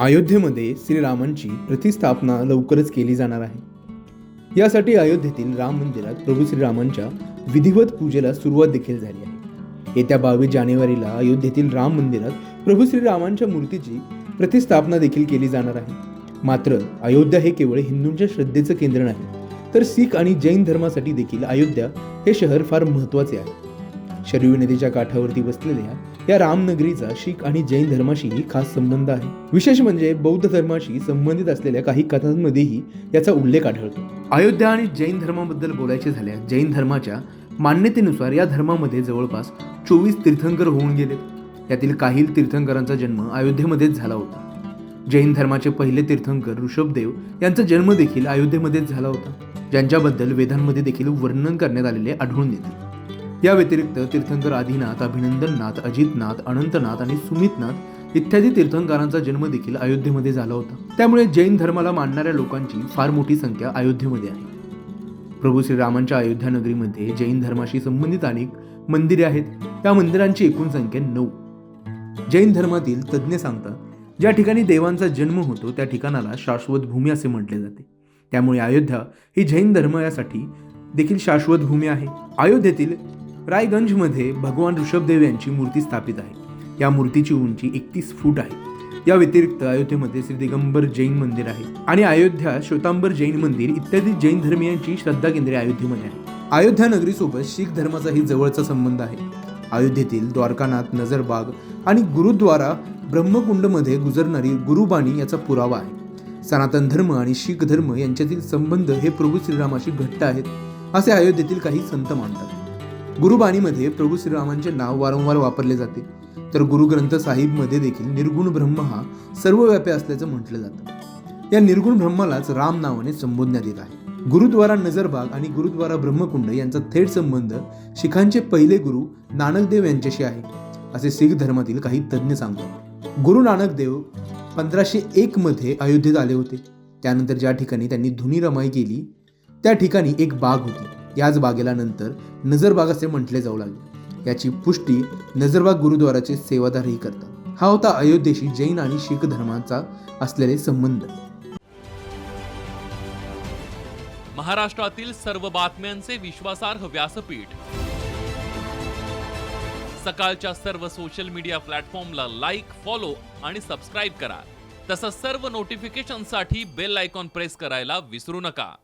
अयोध्येमध्ये श्रीरामांची प्रतिस्थापना लवकरच केली जाणार आहे. यासाठी अयोध्येतील राम मंदिरात प्रभू श्रीरामांच्या विधिवत पूजेला सुरुवात देखील झाली आहे. येत्या बावीस जानेवारीला अयोध्येतील राम मंदिरात प्रभू श्रीरामांच्या मूर्तीची प्रतिस्थापना देखील केली जाणार आहे. मात्र अयोध्या हे केवळ हिंदूंच्या श्रद्धेचं केंद्र नाही तर शीख आणि जैन धर्मासाठी देखील अयोध्या हे शहर फार महत्त्वाचे आहे. शरयू नदीच्या काठावरती बसलेल्या या रामनगरीचा शीख आणि जैन धर्माशीही खास संबंध आहे. विशेष म्हणजे बौद्ध धर्माशी संबंधित असलेल्या काही कथांमध्येही याचा उल्लेख आढळतो. अयोध्या आणि जैन धर्माबद्दल बोलायचे झाल्यास जैन धर्माच्या मान्यतेनुसार या धर्मामध्ये जवळपास चोवीस तीर्थंकर होऊन गेले. यातील काही तीर्थंकरांचा जन्म अयोध्येमध्येच झाला होता. जैन धर्माचे पहिले तीर्थंकर ऋषभदेव यांचा जन्म देखील अयोध्येमध्येच झाला होता. ज्यांच्याबद्दल वेदांमध्ये देखील वर्णन करण्यात आलेले आढळून येते. या व्यतिरिक्त तीर्थंकर आदिनाथ अभिनंदननाथ अजितनाथ अनंतनाथ आणि सुमितनाथ इत्यादी तीर्थंकरांचा जन्म देखील अयोध्येमध्ये झाला होता. त्यामुळे जैन धर्माला मानणाऱ्या लोकांची फार मोठी संख्या अयोध्येमध्ये आहे. प्रभू श्रीरामांच्या अयोध्या नगरीमध्ये जैन धर्माशी संबंधित अनेक मंदिरे आहेत. त्या मंदिरांची एकूण संख्या नऊ. जैन धर्मातील तज्ज्ञ सांगतात ज्या ठिकाणी देवांचा जन्म होतो त्या ठिकाणाला शाश्वत भूमी असे म्हटले जाते. त्यामुळे अयोध्या ही जैन धर्म यासाठी देखील शाश्वत भूमी आहे. अयोध्येतील रायगंजमध्ये भगवान ऋषभदेव यांची मूर्ती स्थापित आहे. या मूर्तीची उंची एकतीस फूट आहे. या व्यतिरिक्त अयोध्येमध्ये श्री दिगंबर जैन मंदिर आहे आणि अयोध्या श्वेतांबर जैन मंदिर इत्यादी जैन धर्मियांची श्रद्धा केंद्रे अयोध्येमध्ये आहे अयोध्या नगरीसोबत शीख धर्माचाही जवळचा संबंध आहे. अयोध्येतील द्वारकानाथ नजरबाग आणि गुरुद्वारा ब्रह्मकुंडमध्ये गुजरणारी गुरुबाणी याचा पुरावा आहे. सनातन धर्म आणि शीख धर्म यांच्यातील संबंध हे प्रभू श्रीरामाशी घट्ट आहेत असे अयोध्येतील काही संत मानतात. गुरुबाणीमध्ये प्रभू श्रीरामांचे नाव वारंवार वापरले जाते. तर गुरुग्रंथ साहिबमध्ये देखील निर्गुण ब्रह्म हा सर्वव्यापी असल्याचं म्हटलं जातं. या निर्गुण ब्रह्मालाच राम नावाने संबोधण्यात येत आहे. गुरुद्वारा नजरबाग आणि गुरुद्वारा ब्रह्मकुंड यांचा थेट संबंध शिखांचे पहिले गुरु नानकदेव यांच्याशी आहे. असे शीख धर्मातील काही तज्ज्ञ सांगतात. गुरु नानक देव पंधराशे एकमध्ये अयोध्येत आले होते. त्यानंतर ज्या ठिकाणी त्यांनी धुनी रमाई केली त्या ठिकाणी एक बाग होती. याच बागेला नंतर नजरबाग असे म्हटले जाऊ लागले. याची पुष्टी नजरबाग गुरुद्वाराचे सेवादारही करतात. हा होता अयोध्येशी जैन आणि शीख धर्माचा असलेले संबंध. महाराष्ट्रातील सर्व बातम्यांचे विश्वासार्ह व्यासपीठ. सकाळच्या सर्व सोशल मीडिया प्लॅटफॉर्मला लाईक फॉलो आणि सबस्क्राईब करा. तसंच सर्व नोटिफिकेशनसाठी बेल आयकॉन प्रेस करायला विसरू नका.